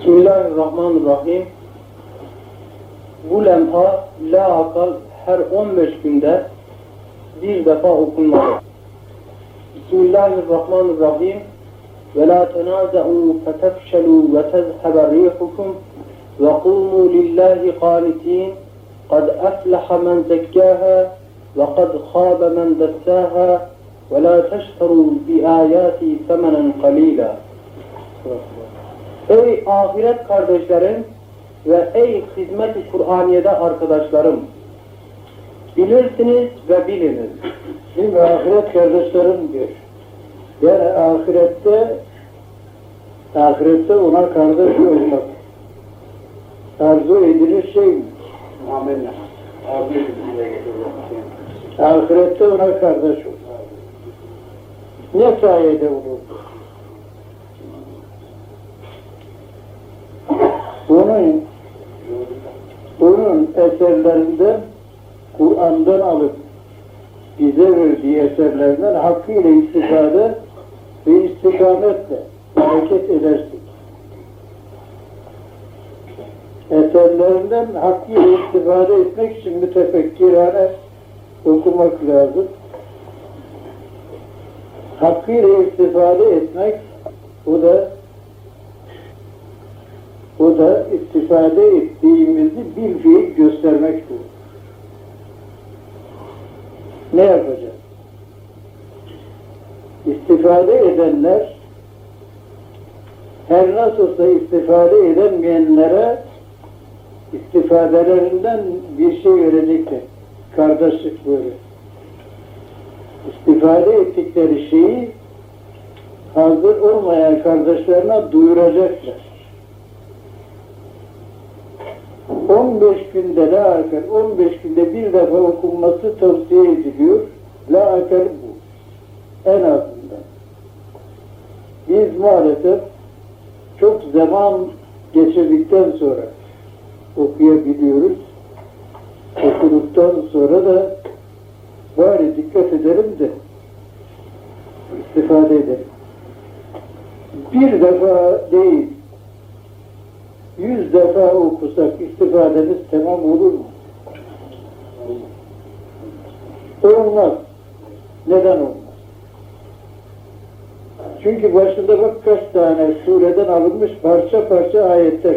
Bismillahirrahmanirrahim. Bu lemha la akal her 15 günde bir defa okunmalı. Bismillahirrahmanirrahim. Ve la tenaza'u fetefşelu ve tezhebe rihukum ve kumu lillahi qanitin قد أفلح من زكاها وقد خاب من دساها ولا تشتروا بآياتي ثمنا قليلا Ey ahiret kardeşlerim ve ey hizmet-i Kur'aniye'de arkadaşlarım bilirsiniz ve biliniz. Şimdi ahiret kardeşlerim diyor. Yani ahirette ahirette ona kardeş olmak arzu edilir şey? Amenna. Ahirette ona kardeş olur. Ne sayede olur? Bunun bunun eserlerinden Kur'an'dan alıp bize verdiği eserlerden hakkıyla istifade ve istikametle hareket edersek. Eserlerinden hakkıyla istifade etmek için mütefekkirane okumak lazım. Hakkıyla istifade etmek o da o da istifade ettiğimizi bir fiil göstermektir. Ne yapacağız? İstifade edenler her nasılsa istifade edemeyenlere istifadelerinden bir şey verecekler. Kardeşlik böyle. İstifade ettikleri şeyi hazır olmayan kardeşlerine duyuracaklar. 15 günde la akar, 15 günde bir defa okunması tavsiye ediliyor. La akar bu. En azından. Biz maalesef çok zaman geçirdikten sonra okuyabiliyoruz. Okuduktan sonra da bari dikkat edelim de istifade edelim. Bir defa değil, yüz defa okusak istifademiz tamam olur mu? Olmaz. Neden olmaz? Çünkü başında bak kaç tane sureden alınmış parça parça ayetler.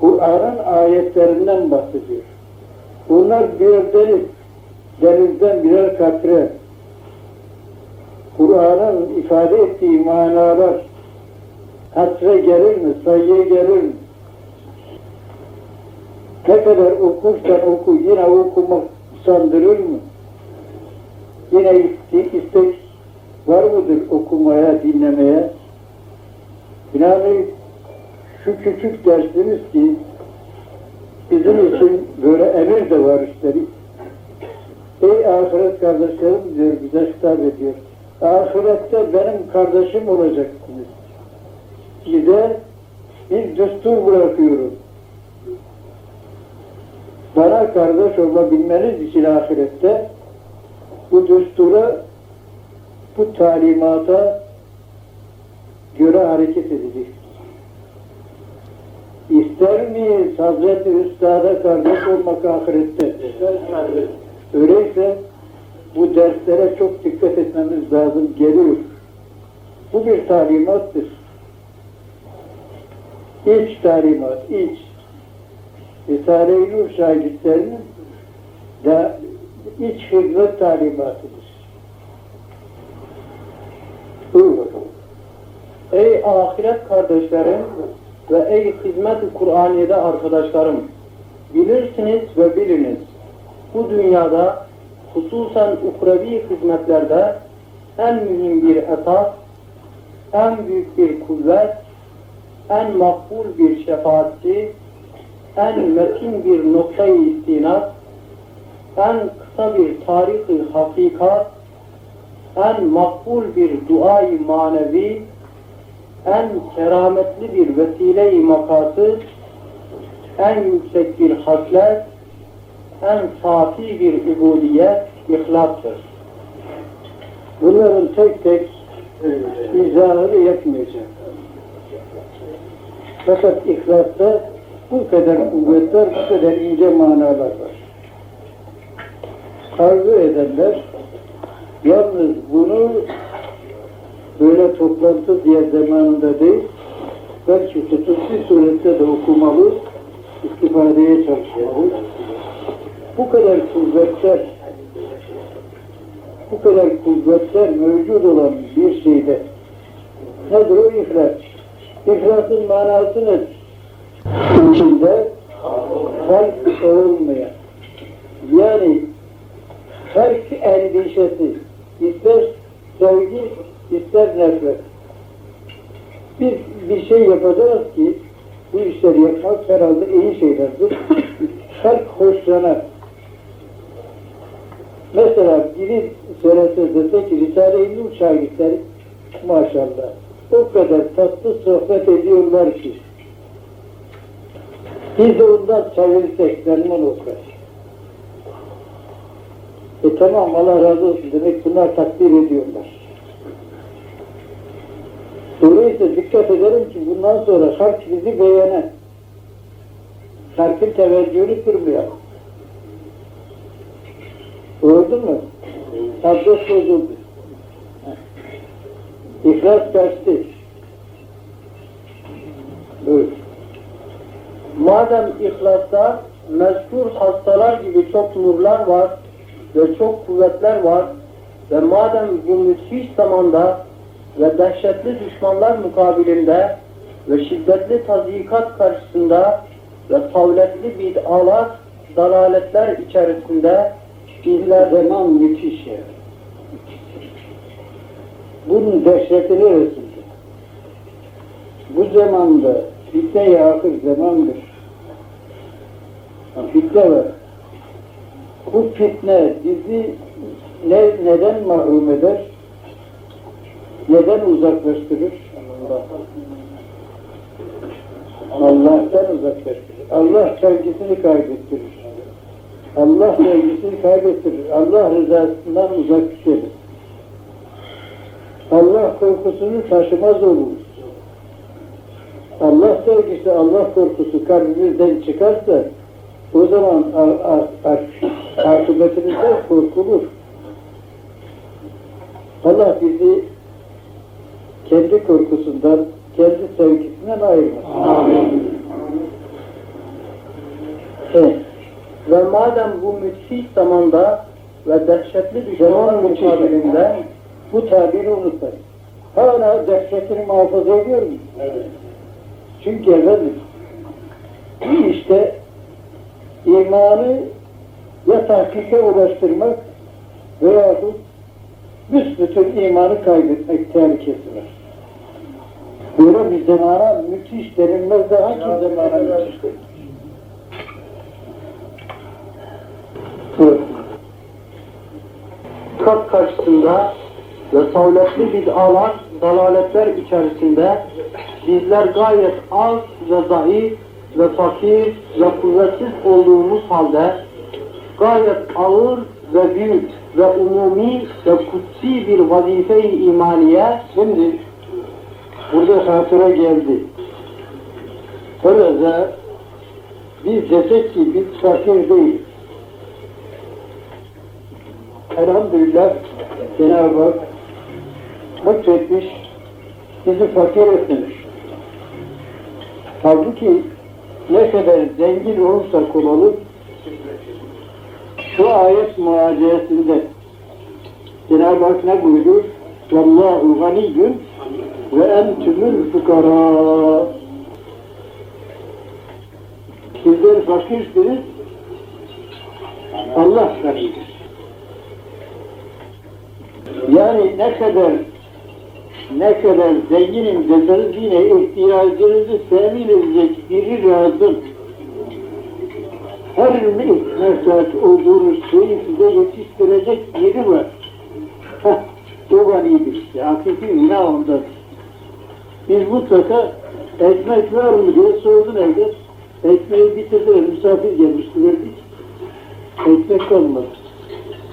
Kur'an'ın ayetlerinden bahsediyor. Bunlar birer deniz, denizden birer katre. Kur'an'ın ifade ettiği manalar hasre gelir mi, sayıya gelir mi? Ne kadar okursan oku, yine okumak sandırır mı? Yine istek, var mıdır okumaya, dinlemeye? Binaenaleyh şu küçük dersimiz ki bizim için böyle emir de var üstelik. Ey ahiret kardeşlerim diyor, bize hitap ediyor. Ahirette benim kardeşim olacaksınız. Size bir düstur bırakıyorum. Bana kardeş olabilmeniz için ahirette bu düstura, bu talimata göre hareket edeceksiniz. İster miyiz Hazreti Üstad'a kardeş olmak ahirette? Öyleyse bu derslere çok dikkat etmemiz lazım, geliyor. Bu bir talimattır. İç talimat, iç. Risale-i Nur şahitlerinin de iç hizmet talimatıdır. Ey ahiret kardeşlerim ve ey hizmet-i Kur'aniye'de arkadaşlarım bilirsiniz ve biliniz. Bu dünyada hususen ukrevi hizmetlerde en mühim bir esas, en büyük bir kuvvet, en makbul bir şefaatçi, en metin bir noktayı istinat, en kısa bir tarihi hakikat, en makbul bir duayı manevi, en kerametli bir vesile-i makasır, en yüksek bir haslet, en safi bir ubudiyet, ihlastır. Bunların tek tek izahını yapmayacak. Fakat ihlasta bu kadar kuvvetler, bu kadar ince manalar var. Arzu edenler yalnız bunu böyle toplantı diye zamanında değil, belki hususi surette de okumalı, istifadeye çalışmalı. Bu kadar kuvvetler, bu kadar kuvvetler mevcut olan bir şeyde nedir o ihlas? İhlasın manası nedir? İçinde kalp olmayan, yani kalp endişesi, ister sevgi, ister nefret. Bir, bir şey yapacağız ki bu işleri yapmak herhalde iyi şeylerdir. Kalp hoşlanar. Mesela biri söylese dese ki Risale-i Nur şagirdleri maşallah o kadar tatlı sohbet ediyorlar ki biz de ondan çevirsek memnun olsak. E tamam Allah razı olsun demek bunlar takdir ediyorlar. Dolayısıyla dikkat ederim ki bundan sonra kalp bizi beğenen, kalbin teveccühünü kırmayalım. Gördün mü? Abdest bozuldu. İhlas kaçtı. Buyur. Madem ihlasta mezkur hastalar gibi çok nurlar var ve çok kuvvetler var ve madem bu müthiş zamanda ve dehşetli düşmanlar mukabilinde ve şiddetli tazikat karşısında ve savletli bid'alar, dalaletler içerisinde bizler Zaman müthiş ya. Bunun dehşeti neresinde? Bu zamanda fitne-i ahir zamandır. Fitne var. Bu fitne bizi ne, neden mahrum eder? Neden uzaklaştırır? Allah'tan uzaklaştırır. Allah sevgisini kaybettirir. Allah sevgisini kaybettirir. Allah rızasından uzak düşeriz. Allah korkusunu taşımaz oluruz. Allah sevgisi, Allah korkusu kalbimizden çıkarsa o zaman akıbetimizden korkulur. Allah bizi kendi korkusundan, kendi sevgisinden ayırmasın. Amin. Evet. ve madem bu müthiş zamanda ve dehşetli düşmanlar Zaman mukabilinde Bu tabiri unutmayın. Hala dehşetini muhafaza ediyor muyum? Evet. Çünkü efendim işte imanı ya tahkike ulaştırmak veya büsbütün imanı kaybetmek tehlikesi var. Böyle bir zamana müthiş denilmez de hangi zamana müthiş denir? Evet. kat karşısında ve savletli bid'alar, dalaletler içerisinde bizler gayet az ve zayıf ve fakir ve kuvvetsiz olduğumuz halde gayet ağır ve büyük ve umumi ve kutsi bir vazife-i imaniye Şimdi burada hatıra geldi. Burada biz desek ki biz fakir değiliz. Elhamdülillah Cenab-ı Hak lütfetmiş, bizi fakir etmemiş. Halbuki ne kadar zengin olursak olalım, şu ayet muaciyesinde Cenab-ı Hak ne buyurur? Ganiyyun ve entümül fukara. Sizler fakirsiniz, Allah ganidir. Yani ne kadar ne kadar zenginim deseniz yine ihtiyacınızı temin edecek biri lazım. Her mesaj olduğunuz şeyi size yetiştirecek biri var. Heh, o ganidir işte. Hakiki yine ondadır. Biz mutlaka ekmek var mı diye sordun evde. Ekmeği bitirdiler, misafir gelmişti verdik. Ekmek kalmadı.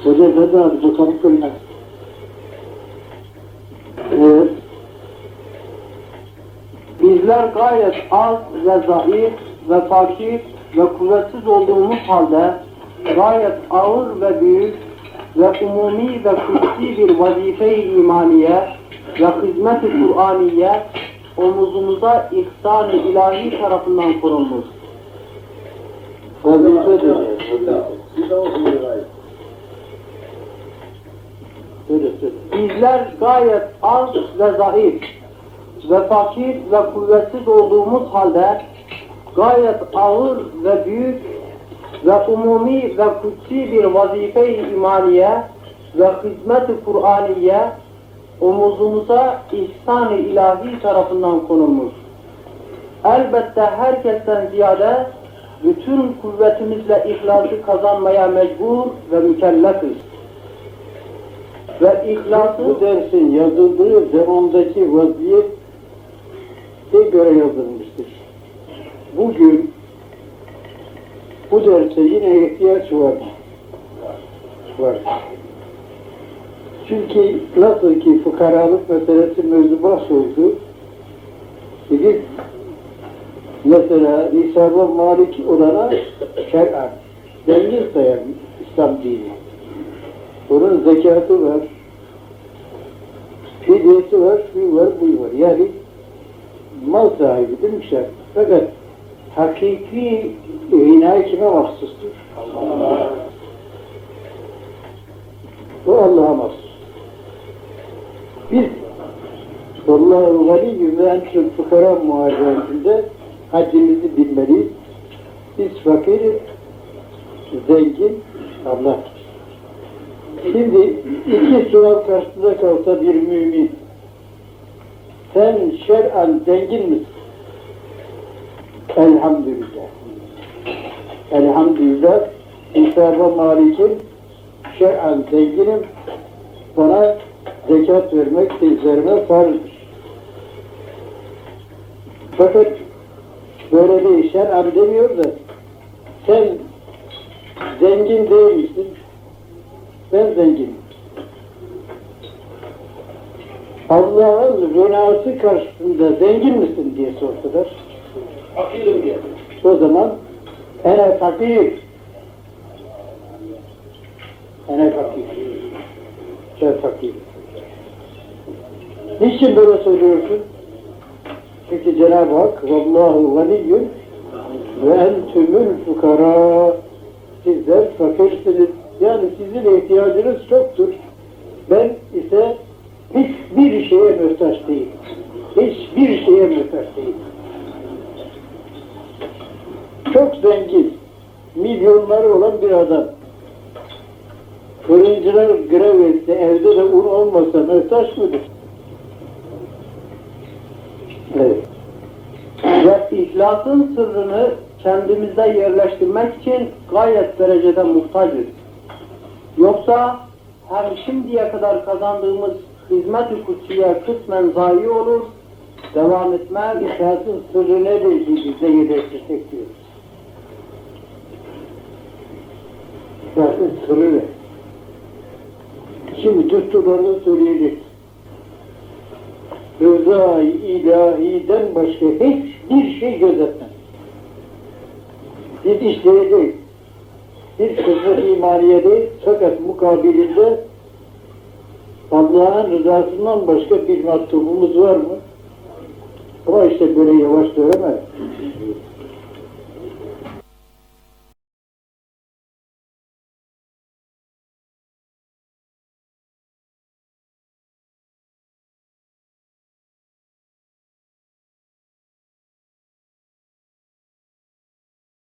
Hoca efendi abi bakalım koyuna. Evet. Bizler gayet az ve zayıf ve fakir ve kuvvetsiz olduğumuz halde gayet ağır ve büyük ve umumi ve kutsi bir vazife-i imaniye ve hizmet-i Kur'aniye omuzumuza ihsan-ı ilahi tarafından kurulmuş. Vazife de. Söyle söyle. Bizler gayet az ve zayıf ve fakir ve kuvvetsiz olduğumuz halde gayet ağır ve büyük ve umumi ve kutsi bir vazife-i imaniye ve hizmet-i Kur'aniye omuzumuza ihsan-ı ilahi tarafından konulmuş. Elbette herkesten ziyade bütün kuvvetimizle ihlası kazanmaya mecbur ve mükellefiz. Ve ihlası Bu dersin yazıldığı zamandaki vaziyete göre yazılmıştır. Bugün bu derse yine ihtiyaç var. Var. Çünkü nasıl ki fukaralık meselesi mevzu bahs oldu, e biz mesela nisaba malik olana şer'an, zengin sayan İslam dini. Onun zekatı var, fidyesi var, şu var, bu var. Yani mal sahibi değil mi şart? Fakat hakiki inayet kime mahsustur? O Allah'a mahsus. Biz Allahu galiyyü ve entül fukara muharebesinde haddimizi bilmeliyiz. Biz fakiriz, zengin Allah. Şimdi iki sınav karşısında kalsa bir mümin, sen şer'an zengin misin? Elhamdülillah. Elhamdülillah. İsa'ba malikim, şer'an zenginim, bana zekat vermek üzerine farzdır. Fakat böyle değil, şer'an demiyor da, sen zengin değil misin? Ben zenginim. Allah'ın rönası karşısında zengin misin diye sordular. Fakirim diye. O zaman ene fakir. Ene fakir. Ben fakir. Niçin böyle söylüyorsun? Çünkü Cenab-ı Hak Vallahu veliyyün ve entümül fukara sizler fakirsiniz. Yani sizin ihtiyacınız çoktur. Ben ise hiçbir şeye muhtaç değilim. Hiçbir şeye muhtaç değilim. Çok zengin, milyonları olan bir adam. Fırıncılar grev etse, evde de un olmasa muhtaç mıdır? Evet. Ve ihlasın sırrını kendimizde yerleştirmek için gayet derecede muhtacız. Yoksa hem şimdiye kadar kazandığımız hizmet-i kutsiye kısmen zayi olur, devam etmez. İhlasın sırrı nedir ki bize yerleştirsek diyoruz. İhlasın sırrı ne? Şimdi düsturlarını söyleyecek. Rıza ilahiden başka hiçbir şey gözetmez. Biz işleyeceğiz. Bir kısmı imaniyedeyiz fakat mukabilinde Allah'ın rızasından başka bir matlubumuz var mı? Ama işte böyle yavaş söylemez.